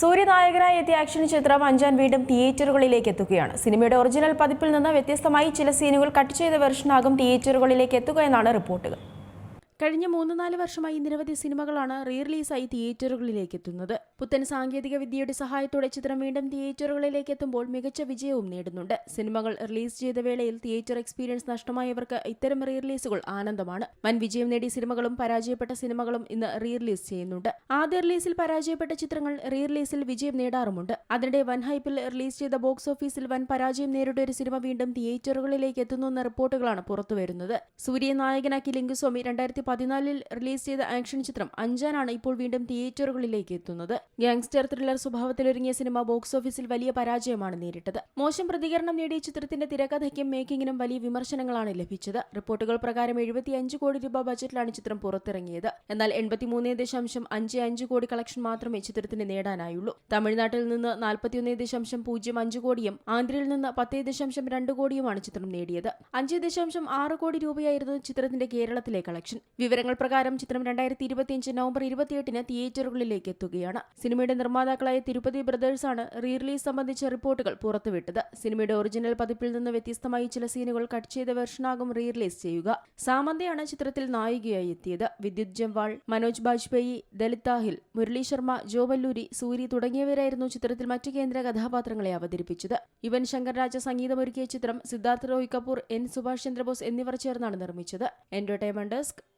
സൂര്യനായകനായി എത്തിയ ആക്ഷൻ ചിത്രം അഞ്ചാൻ വീണ്ടും തിയേറ്ററുകളിലേക്ക് എത്തുകയാണ്. സിനിമയുടെ ഒറിജിനൽ പതിപ്പിൽ നിന്ന് വ്യത്യസ്തമായി ചില സീനുകൾ കട്ട് ചെയ്ത വെർഷനാകും തിയേറ്ററുകളിലേക്ക് എത്തുക എന്നാണ് റിപ്പോർട്ടുകൾ. കഴിഞ്ഞ മൂന്ന് നാല് വർഷമായി നിരവധി സിനിമകളാണ് റീ റിലീസായി തിയേറ്ററുകളിലേക്ക് എത്തുന്നത് പുത്തൻ സാങ്കേതിക വിദ്യയുടെ സഹായത്തോടെ ചിത്രം വീണ്ടും തിയേറ്ററുകളിലേക്ക് എത്തുമ്പോൾ മികച്ച വിജയവും നേടുന്നുണ്ട്. സിനിമകൾ റിലീസ് ചെയ്ത വേളയിൽ തിയേറ്റർ എക്സ്പീരിയൻസ് നഷ്ടമായവർക്ക് ഇത്തരം റീറിലീസുകൾ ആനന്ദമാണ്. വൻ വിജയം നേടിയ സിനിമകളും പരാജയപ്പെട്ട സിനിമകളും ഇന്ന് റീറിലീസ് ചെയ്യുന്നുണ്ട്. ആദ്യ റിലീസിൽ പരാജയപ്പെട്ട ചിത്രങ്ങൾ റീറിലീസിൽ വിജയം നേടാറുമുണ്ട്. അതിനിടെ വൻ ഹൈപ്പിൽ റിലീസ് ചെയ്ത ബോക്സ് ഓഫീസിൽ വൻ പരാജയം നേരിട്ട ഒരു സിനിമ വീണ്ടും തിയേറ്ററുകളിലേക്ക് എത്തുന്നു എന്ന റിപ്പോർട്ടുകളാണ് പുറത്തുവരുന്നത്. സൂര്യ നായകനാക്കി ലിംഗുസ്വാമി രണ്ടായിരത്തി പതിനാലിൽ റിലീസ് ചെയ്ത ആക്ഷൻ ചിത്രം അഞ്ചാനാണ് ഇപ്പോൾ വീണ്ടും തിയേറ്ററുകളിലേക്ക് എത്തുന്നത്. ഗാങ്സ്റ്റർ ത്രില്ലർ സ്വഭാവത്തിലൊരുങ്ങിയ സിനിമ ബോക്സ് ഓഫീസിൽ വലിയ പരാജയമാണ് നേരിട്ടത്. മോശം പ്രതികരണം നേടിയ ചിത്രത്തിന്റെ തിരക്കഥയ്ക്കും മേക്കിങ്ങിനും വലിയ വിമർശനങ്ങളാണ് ലഭിച്ചത്. റിപ്പോർട്ടുകൾ പ്രകാരം എഴുപത്തിയഞ്ച് കോടി രൂപ ബജറ്റിലാണ് ചിത്രം പുറത്തിറങ്ങിയത്. എന്നാൽ എൺപത്തിമൂന്ന് ദശാംശം അഞ്ച് അഞ്ച് കോടി കളക്ഷൻ മാത്രമേ ചിത്രത്തിന് നേടാനായുള്ളൂ. തമിഴ്നാട്ടിൽ നിന്ന് നാൽപ്പത്തിയൊന്ന് ദശാംശം പൂജ്യം അഞ്ച് കോടിയും ആന്ധ്രയിൽ നിന്ന് പത്ത് ദശാംശം രണ്ട് കോടിയുമാണ് ചിത്രം നേടിയത്. അഞ്ച് ദശാംശം ആറ് കോടി രൂപയായിരുന്നു ചിത്രത്തിന്റെ കേരളത്തിലെ കളക്ഷൻ. വിവരങ്ങൾ പ്രകാരം ചിത്രം രണ്ടായിരത്തി ഇരുപത്തിയഞ്ച് നവംബർ ഇരുപത്തിയെട്ടിന് തിയേറ്ററുകളിലേക്ക് എത്തുകയാണ്. സിനിമയുടെ നിർമ്മാതാക്കളായ തിരുപ്പതി ബ്രദേഴ്സാണ് റീ റിലീസ് സംബന്ധിച്ച റിപ്പോർട്ടുകൾ പുറത്തുവിട്ടത്. സിനിമയുടെ ഒറിജിനൽ പതിപ്പിൽ നിന്ന് വ്യത്യസ്തമായി ചില സീനുകൾ കട്ട് ചെയ്ത വെർഷനാകും റീ റിലീസ് ചെയ്യുക. സാമന്തയാണ് ചിത്രത്തിൽ നായികയായി എത്തിയത്. വിദ്യുത് ജംവാൾ മനോജ് ബാജ്പേയി ദലിത് താഹിൽ മുരളി ശർമ്മ ജോ വല്ലൂരി സൂരി തുടങ്ങിയവരായിരുന്നു ചിത്രത്തിൽ മറ്റ് കേന്ദ്ര കഥാപാത്രങ്ങളെ അവതരിപ്പിച്ചത്. യുവൻ ശങ്കർ രാജ സംഗീതമൊരുക്കിയ ചിത്രം സിദ്ധാർത്ഥ് റോയ് കപൂർ എൻ സുഭാഷ് ചന്ദ്രബോസ് എന്നിവർ ചേർന്നാണ് നിർമ്മിച്ചത്. Entertainment desk